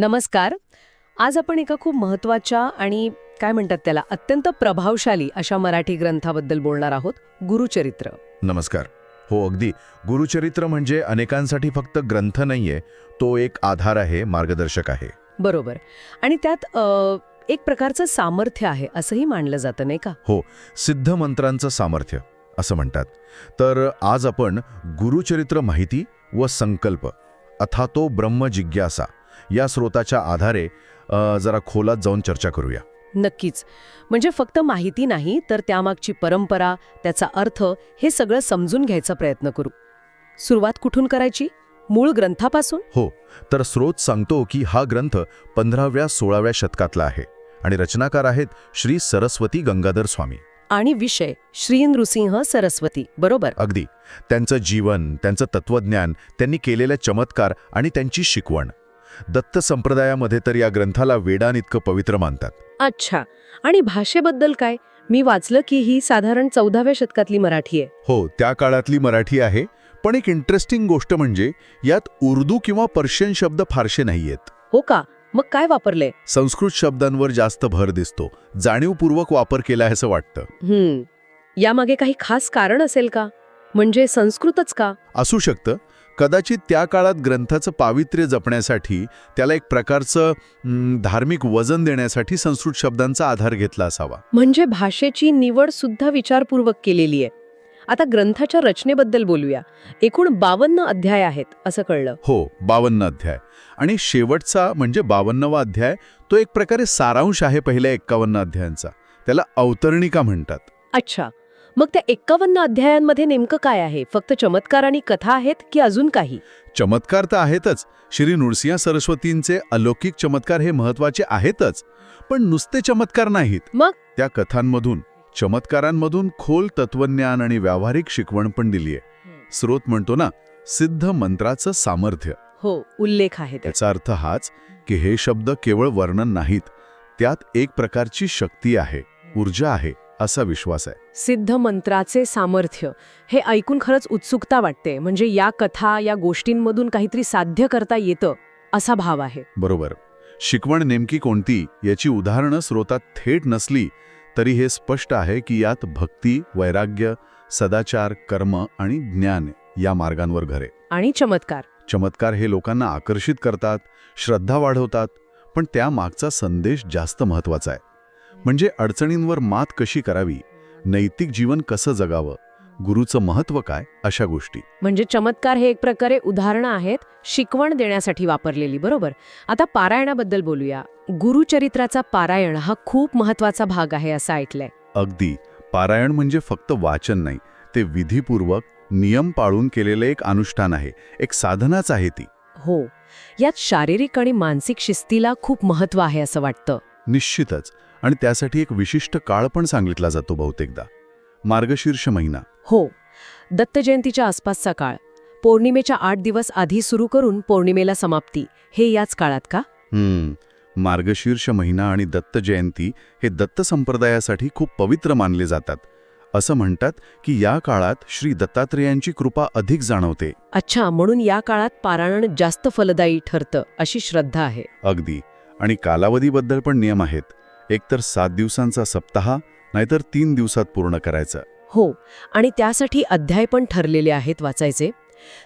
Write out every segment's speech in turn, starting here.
नमस्कार. आज आपण एका खूप महत्त्वाच्या आणि काय म्हणतात त्याला अत्यंत प्रभावशाली अशा मराठी ग्रंथाबद्दल बोलणार आहोत गुरुचरित्र. नमस्कार. हो अगदी. गुरुचरित्र म्हणजे अनेकांसाठी फक्त ग्रंथ नाहीये तो एक आधार आहे मार्गदर्शक आहे. बरोबर. आणि त्यात अ, एक प्रकारचं सामर्थ्य आहे असंही मानलं जातं नाही का? हो सिद्ध मंत्रांचं सामर्थ्य असं म्हणतात. तर आज आपण गुरुचरित्र माहिती व संकल्प अथातो ब्रह्म जिज्ञासा या स्रोताच्या आधारे जरा खोलात जाऊन चर्चा करूया. नक्कीच. म्हणजे फक्त माहिती नाही तर त्यामागची परंपरा त्याचा अर्थ हे सगळं समजून घ्यायचा प्रयत्न करू. सुरुवात कुठून करायची? मूळ ग्रंथापासून? हो. तर स्रोत सांगतो की हा ग्रंथ पंधराव्या सोळाव्या शतकातला आहे आणि रचनाकार आहेत श्री सरस्वती गंगाधर स्वामी. आणि विषय श्री नृसिंह सरस्वती. बरोबर? अगदी. त्यांचं जीवन त्यांचं तत्वज्ञान त्यांनी केलेल्या चमत्कार आणि त्यांची शिकवण. दत्त संप्रदायामध्ये तर या ग्रंथाला वेदानितकं पवित्र मानतात. अच्छा. आणि भाषेबद्दल काय? मी वाचलं की ही साधारण चौदाव्या शतकातली मराठी आहे. हो त्या काळातली मराठी आहे पण एक इंटरेस्टिंग गोष्ट म्हणजे यात उर्दू किंवा पर्शियन शब्द फारसे नाहीयेत. हो का? मग काय वापरलंय? संस्कृत शब्दांवर जास्त भर दिसतो जाणीवपूर्वक वापर केला असं वाटतं. हम्म. यामागे काही खास कारण असेल का? म्हणजे संस्कृतच का? असू शकतं. कदाचित त्या काळात ग्रंथाचं पावित्र्य जपण्यासाठी त्याला एक प्रकारचं धार्मिक वजन देण्यासाठी संस्कृत शब्दांचा आधार घेतला असावा. म्हणजे भाषेची निवड सुद्धा विचारपूर्वक केलेली आहे. आता ग्रंथाच्या रचनेबद्दल बोलूया. एकूण बावन्न अध्याय आहेत असं कळलं. हो बावन्न अध्याय. आणि शेवटचा म्हणजे बावन्नवा अध्याय तो एक प्रकारे सारांश आहे पहिल्या एक्कावन्न अध्यायांचा. त्याला अवतरणिका म्हणतात. अच्छा. मग त्या एक्कावन्न अध्यायांमध्ये नेमकं काय आहे? फक्त चमत्कार आणि कथा आहेत की अजून काही? चमत्कार तर आहेतच. श्री नृसिंह सरस्वतींचे अलौकिक चमत्कार हे महत्त्वाचे आहेतच. पण नुसते चमत्कार नाहीत. मग? त्या कथांमधून चमत्कारांमधून खोल तत्वज्ञान आणि व्यावहारिक शिकवण पण दिली आहे. स्रोत म्हणतो ना सिद्ध मंत्राचं सामर्थ्य. हो उल्लेख आहे त्याचा. याचा अर्थ हाच की हे शब्द केवळ वर्णन नाहीत त्यात एक प्रकारची शक्ती आहे ऊर्जा आहे. असा विश्वास आहे. सिद्ध मंत्राचे सामर्थ्य. हे ऐकून खरंच उत्सुकता वाटते. म्हणजे या कथा या गोष्टींमधून काहीतरी साध्य करता येतं असा भाव आहे. बरोबर. शिकवण नेमकी कोणती याची उदाहरणं स्रोतात थेट नसली तरी हे स्पष्ट आहे की यात भक्ती वैराग्य सदाचार कर्म आणि ज्ञान या मार्गांवर घरे. आणि चमत्कार. चमत्कार हे लोकांना आकर्षित करतात श्रद्धा वाढवतात पण त्या मागचा संदेश जास्त महत्त्वाचा आहे. म्हणजे अडचणींवर मात कशी करावी? नैतिक जीवन कसं जगावं? गुरुचं महत्त्व काय? अशा गोष्टी. म्हणजे चमत्कार हे एक प्रकारे उदाहरणं आहेत शिकवण देण्यासाठी वापरलेली बरोबर? आता पारायणाबद्दल बोलूया. गुरुचरित्राचा पारायण हा खूप महत्त्वाचा भाग आहे असं ऐकलंय. अगदी. पारायण म्हणजे फक्त वाचन नाही ते विधीपूर्वक नियम पाळून केलेलं एक अनुष्ठान आहे एक साधनाच आहे ती. हो. यात शारीरिक आणि मानसिक शिस्तीला खूप महत्त्व आहे असं वाटतं. निश्चितच. आणि त्यासाठी एक विशिष्ट काळ पण सांगितला जातो बहुतेकदा. मार्गशीर्ष महिना. हो. दत्त जयंतीच्या आसपासचा काळ. पौर्णिमेच्या आठ दिवस आधी सुरू करून पौर्णिमेला समाप्ती. हे याच काळात का? हम्म. मार्गशीर्ष महिना आणि दत्त जयंती हे दत्त संप्रदायासाठी खूप पवित्र मानले जातात. असं म्हणतात की या काळात श्री दत्तात्रेयांची कृपा अधिक जाणवते. अच्छा म्हणून या काळात पारायण जास्त फलदायी ठरतं अशी श्रद्धा आहे. अगदी. आणि कालावधीबद्दल पण नियम आहेत. एकतर सात दिवसांचा सप्ताह नाहीतर तीन दिवसात पूर्ण करायचं. हो आणि त्यासाठी अध्याय पण ठरलेले आहेत वाचायचे.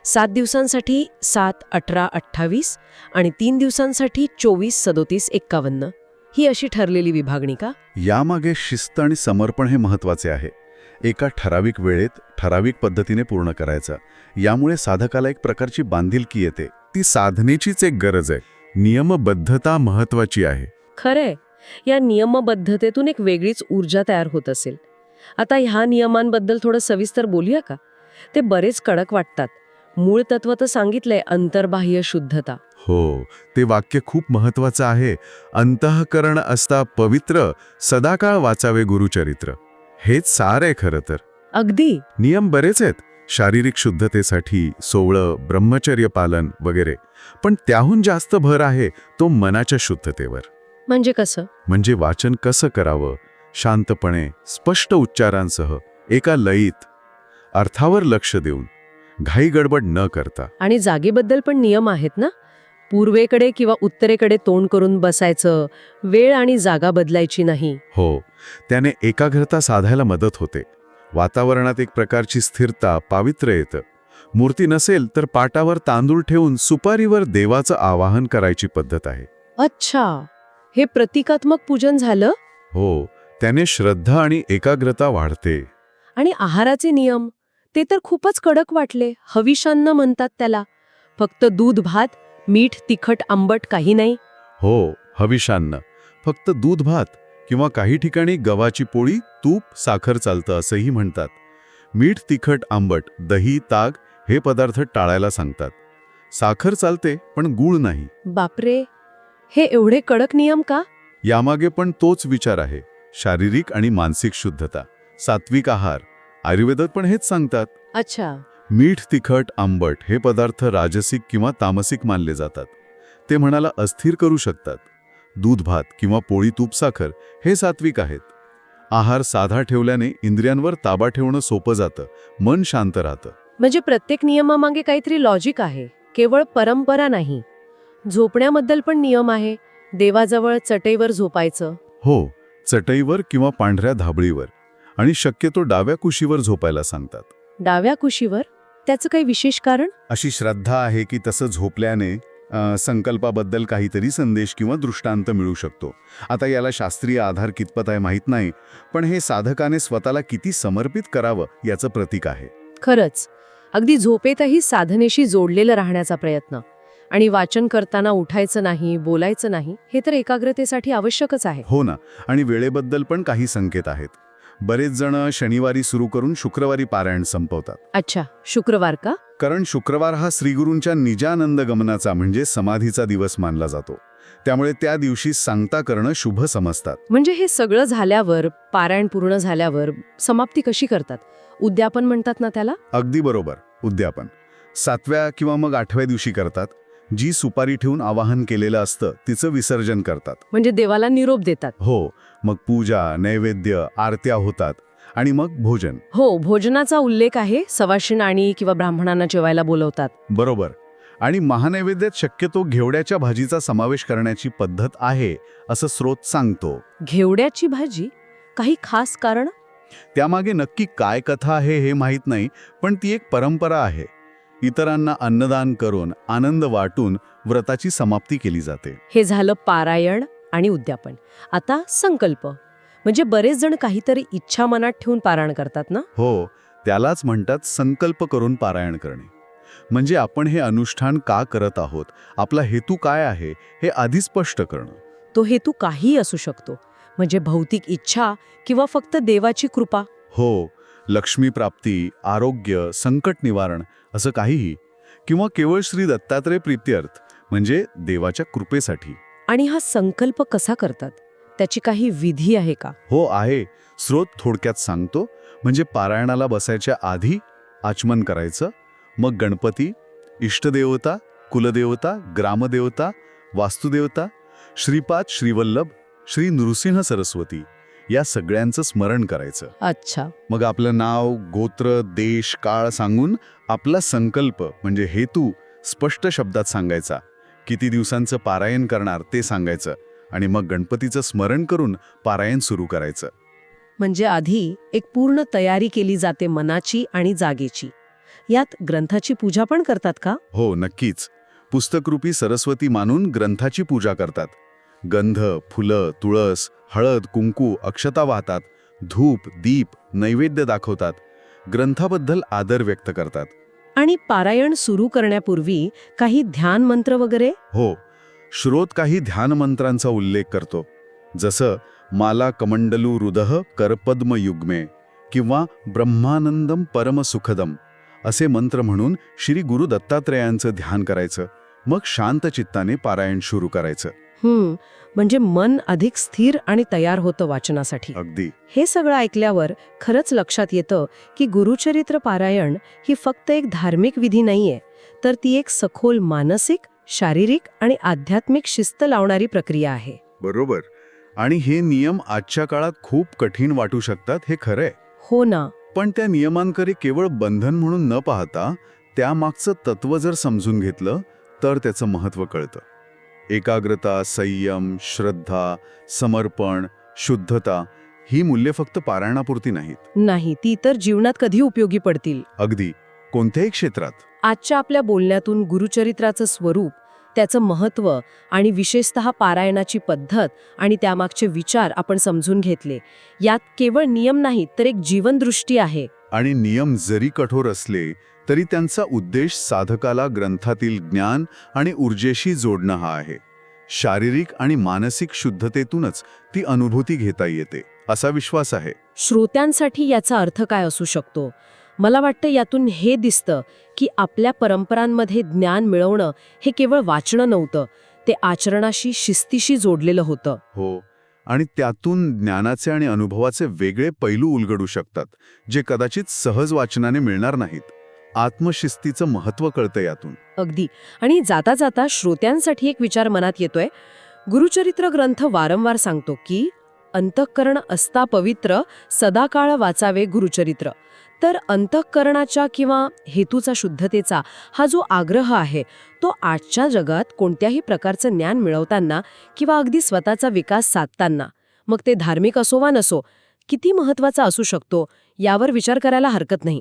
सात दिवसांसाठी सात अठरा अठ्ठावीस आणि तीन दिवसांसाठी चोवीस सदोतीस एक्कावन्न. ही अशी ठरलेली विभागणी का? यामागे शिस्त आणि समर्पण हे महत्त्वाचे आहे. एका ठराविक वेळेत ठराविक पद्धतीने पूर्ण करायचं. यामुळे साधकाला एक प्रकारची बांधिलकी येते. ती साधनेचीच एक गरज आहे. नियमबद्धता महत्वाची आहे. खरंय. या नियमबद्धतेतून एक वेगळीच ऊर्जा तयार होत असेल. आता ह्या नियमांबद्दल थोडं सविस्तर बोलूया का? ते बरेच कडक वाटतात. मूळ तत्व तर सांगितलंय अंतर्बाह्य शुद्धता. हो ते वाक्य खूप महत्वाचं आहे. अंतःकरण असता पवित्र सदाकाळ वाचावे गुरुचरित्र. हेच सार आहे खरं तर. अगदी. नियम बरेच आहेत. शारीरिक शुद्धतेसाठी सोवळं ब्रह्मचर्य पालन वगैरे. पण त्याहून जास्त भर आहे तो मनाच्या शुद्धतेवर. म्हणजे कसं? म्हणजे वाचन कसं करावं? शांतपणे स्पष्ट उच्चारांसह एका लयीत अर्थावर लक्ष देऊन घाई गडबड न करता. आणि जागेबद्दल पण नियम आहेत ना? पूर्वेकडे किंवा उत्तरेकडे तोंड करून बसायचं वेळ आणि जागा बदलायची नाही. हो त्याने एकाग्रता साधायला मदत होते. वातावरणात एक प्रकारची स्थिरता पावित्र्य येतं. मूर्ती नसेल तर पाटावर तांदूळ ठेवून सुपारीवर देवाचं आवाहन करायची पद्धत आहे. अच्छा. हे प्रतिकात्मक पूजन झालं? हो त्याने श्रद्धा आणि एकाग्रता वाढते. आणि आहाराचे नियम? ते तर खूपच कडक वाटले हविषान्न म्हणतात त्याला. फक्त दूध भात मीठ तिखट आंबट काही नाही. हो हविषान्न. फक्त दूध भात किंवा काही ठिकाणी गव्हाची पोळी तूप साखर चालतं असंही म्हणतात. मीठ तिखट आंबट दही ताक हे पदार्थ टाळायला सांगतात. साखर चालते पण गूळ नाही. बापरे! हे एवढे कडक नियम का? यामागे पण तोच विचार आहे शारीरिक आणि मानसिक शुद्धता सात्विक आहार आयुर्वेदात पण हेच सांगतात. अच्छा. मीठ तिखट आंबट हे पदार्थ राजसिक किंवा तामसिक मानले जातात. ते म्हणाला अस्थिर करू शकतात. दूध भात किंवा पोळी तूप साखर हे सात्विक आहेत. आहार साधा ठेवल्याने इंद्रियांवर ताबा ठेवणं सोपं जातं मन शांत राहतं. म्हणजे प्रत्येक नियमामागे काहीतरी लॉजिक आहे केवळ परंपरा नाही. झोपण्याबद्दल पण नियम आहे. देवाजवळ चटईवर झोपायचं. हो चटईवर किंवा पांढऱ्या धाबळीवर. आणि शक्यतो डाव्या कुशीवर झोपायला सांगतात. डाव्या कुशीवर? त्याचं काही विशेष कारण? अशी श्रद्धा आहे की तसं झोपल्याने अ, संकल्पाबद्दल काहीतरी संदेश किंवा दृष्टांत मिळू शकतो. आता याला शास्त्रीय आधार कितपत आहे माहीत नाही पण हे साधकाने स्वतःला किती समर्पित करावं याचं प्रतीक आहे. खरंच. अगदी झोपेतही साधनेशी जोडलेलं राहण्याचा प्रयत्न. आणि वाचन करताना उठायचं नाही बोलायचं नाही हे तर एकाग्रतेसाठी आवश्यकच आहे. हो ना आणि वेळेबद्दल पण काही संकेत आहेत. बरेच जण शनिवारी सुरू करून शुक्रवारी पारायण संपवतात. अच्छा शुक्रवार का? कारण शुक्रवार हा श्रीगुरूंच्या निजानंद गमनाचा म्हणजे समाधीचा दिवस मानला जातो. त्यामुळे त्या दिवशी सांगता करणं शुभ समजतात. म्हणजे हे सगळं झाल्यावर पारायण पूर्ण झाल्यावर समाप्ती कशी करतात? उद्यापन म्हणतात ना त्याला? अगदी बरोबर उद्यापन. सातव्या किंवा मग आठव्या दिवशी करतात. जी सुपारी ठेवून आवाहन केलेलं असतं तिचं विसर्जन करतात. म्हणजे देवाला निरोप देतात. हो मग पूजा नैवेद्य आरत्या होतात आणि मग भोजन. हो भोजनाचा उल्लेख आहे सवाशिण आणि किंवा ब्राह्मणांना जेवायला बोलवतात. बरोबर. आणि महानैवेद्यात शक्यतो घेवड्याच्या भाजीचा समावेश करण्याची पद्धत आहे असं स्रोत सांगतो. घेवड्याची भाजी? काही खास कारण? त्यामागे नक्की काय कथा आहे हे माहीत नाही पण ती एक परंपरा आहे. इतरांना अन्नदान करून आनंद वाटून व्रताची समाप्ती केली जाते. हे झालं पारायण आणि उद्यापन. आता संकल्प. म्हणजे बरेच जण काहीतरी इच्छा मनात ठेवून पारायण करतात ना? हो त्यालाच म्हणतात संकल्प करून पारायण करणे. म्हणजे आपण हे अनुष्ठान का करत आहोत? आपला हेतू काय आहे? हे आधी स्पष्ट करणं. तो हेतू काही असू शकतो. म्हणजे भौतिक इच्छा किंवा फक्त देवाची कृपा. हो लक्ष्मी प्राप्ती आरोग्य संकट निवारण असं काहीही किंवा केवळ श्री दत्तात्रय प्रीत्यर्थ म्हणजे देवाच्या कृपेसाठी. आणि हा संकल्प कसा करतात? त्याची काही विधी आहे का? हो आहे. स्रोत थोडक्यात सांगतो. म्हणजे पारायणाला बसायच्या आधी आचमन करायचं. मग गणपती इष्टदेवता कुलदेवता ग्रामदेवता वास्तुदेवता श्रीपाद श्रीवल्लभ श्री नृसिंह सरस्वती या सगळ्यांचं स्मरण करायचं. अच्छा. मग आपलं नाव गोत्र देश काळ सांगून आपला संकल्प म्हणजे हेतू स्पष्ट शब्दात सांगायचा. किती दिवसांचं पारायण करणार ते सांगायचं. आणि मग गणपतीचं स्मरण करून पारायण सुरू करायचं. म्हणजे आधी एक पूर्ण तयारी केली जाते मनाची आणि जागेची. यात ग्रंथाची पूजा पण करतात का? हो नक्कीच. पुस्तकरूपी सरस्वती मानून ग्रंथाची पूजा करतात. गंध फुलं तुळस हळद कुंकू अक्षता वाहतात धूप दीप नैवेद्य दाखवतात ग्रंथाबद्दल आदर व्यक्त करतात. आणि पारायण सुरू करण्यापूर्वी काही ध्यान मंत्र वगैरे? हो श्रोत काही ध्यानमंत्रांचा उल्लेख करतो जसं माला कमंडलू हृदह करपद्म युग्मे किंवा ब्रह्मानंदम परमसुखदम असे मंत्र म्हणून श्री गुरु दत्तात्रयांचं ध्यान करायचं मग शांत चित्ताने पारायण सुरू करायचं. हम्म म्हणजे मन अधिक स्थिर आणि तयार होतं वाचनासाठी. अगदी. हे सगळं ऐकल्यावर खरंच लक्षात येतं की गुरुचरित्र पारायण ही फक्त एक धार्मिक विधी नाहीये तर ती एक सखोल मानसिक शारीरिक आणि आध्यात्मिक शिस्त लावणारी प्रक्रिया आहे. बरोबर. आणि हे नियम आजच्या काळात खूप कठीण वाटू शकतात हे खरंय. हो ना. पण त्या नियमांकडे केवळ बंधन म्हणून न पाहता त्यामागचं तत्व जर समजून घेतलं तर त्याचं महत्त्व कळतं. एकाग्रता संयम श्रद्धा समर्पण शुद्धता ही मूल्य फक्त पारायणापुरती नाहीत. नाही ती तर जीवनात कधी उपयोगी पडतील. अगदी. कोणत्याही क्षेत्रात. आजच्या आपल्या बोलण्यातून गुरुचरित्राचं स्वरूप त्याचं महत्त्व आणि विशेषतः पारायणाची पद्धत आणि त्यामागचे विचार आपण समजून घेतले. यात केवळ नियम नाहीत तर एक जीवनदृष्टी आहे. आणि नियम जरी कठोर असले तरी त्यांचा उद्देश साधकाला ग्रंथातील ज्ञान आणि ऊर्जेशी जोडणं हा आहे. शारीरिक आणि मानसिक शुद्धतेतूनच ती अनुभूती घेता येते असा विश्वास आहे. श्रोत्यांसाठी याचा अर्थ काय असू शकतो? मला वाटतं यातून हे दिसतं की आपल्या परंपरांमध्ये ज्ञान मिळवणं हे केवळ वाचणं नव्हतं ते आचरणाशी शिस्तीशी जोडलेलं होतं. हो आणि त्यातून ज्ञानाचे आणि अनुभवाचे वेगळे पैलू उलगडू शकतात जे कदाचित सहज वाचनाने मिळणार नाहीत. आत्मशिस्तीचं महत्त्व कळतं यातून. अगदी. आणि जाता जाता श्रोत्यांसाठी एक विचार मनात येतोय. गुरुचरित्र ग्रंथ वारंवार सांगतो की अंतःकरण असता पवित्र सदाकाळ वाचावे गुरुचरित्र. तर अंतःकरणाच्या किंवा हेतूचा शुद्धतेचा हा जो आग्रह आहे तो आजच्या जगात कोणत्याही प्रकारचं ज्ञान मिळवताना किंवा अगदी स्वतःचा विकास साधताना मग ते धार्मिक असो वा नसो किती महत्त्वाचा असू शकतो यावर विचार करायला हरकत नाही.